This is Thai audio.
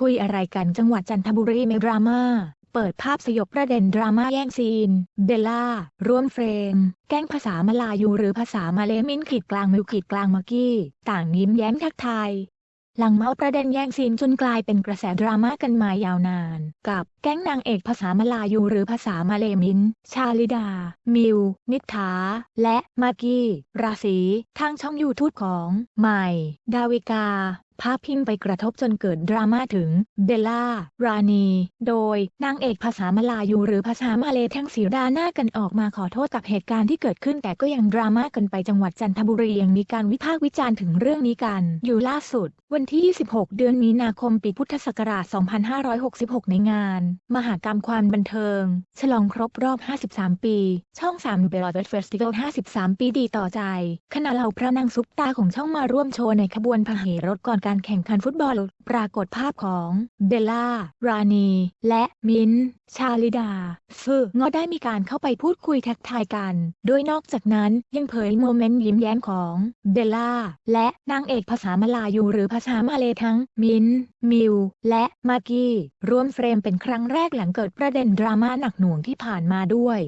คุยอะไรกันจังหวัดจันทบุรีไม่ดราม่า เปิดภาพสยบประเด็นดราม่าแย่งซีน เบลล่า ร่วมเฟรม แก๊งภาษามาลายูหรือภาษามาเลมินขีดกลางมิวขีดกลางมากี้ ต่างยิ้มแย้มทักทายหลังเมาส์ประเด็นแย่งซีนจนกลายเป็นกระแสดราม่ากันมายาวนาน กับแก๊งนางเอกภาษามาลายูหรือภาษามาเลมิน ชาลิดา มิว นิษฐาและมากกี้ ราศีทางช่องยูทูบของใหม่ ดาวิกา ภาพพิมพ์ไปกระทบจนเกิดดราม่าถึงเบลล่า รานีโดยนางเอกภาษามาลายูหรือภาษามาเลทั้งสีดาหน้ากันออกมาขอโทษกับเหตุการณ์ที่เกิดขึ้นแต่ก็ยังดราม่ากันไปจังหวัดจันทบุรียังมีการวิพากษ์วิจารณ์ถึงเรื่องนี้กัน อยู่ล่าสุด วันที่ 26 เดือนมีนาคมปีพุทธศักราช 2566 ในงาน มหากรรมความบันเทิง ฉลองครบรอบ 53 ปี ช่อง3 b e l l o t Festival 53 ปีดีต่อใจขณะเหล่าพระนางซุปตาของช่องมาร่วมโชว์ในขบวนพาเหรถก่อนการแข่งขันฟุตบอล ปรากฏภาพของเบลล่า รานี และมิน ชาลิดาซึ่งก็ได้มีการเข้าไปพูดคุยทักทายกัน โดยนอกจากนั้นยังเผยโมเมนต์ยิ้มแย้มของเบลล่า และนางเอกภาษามาลายูหรือภาษามาเลทั้งมิน มิว และมากี้ร่วมเฟรมเป็นครั้งแรกหลังเกิดประเด็นดราม่าหนักหน่วงที่ผ่านมาด้วย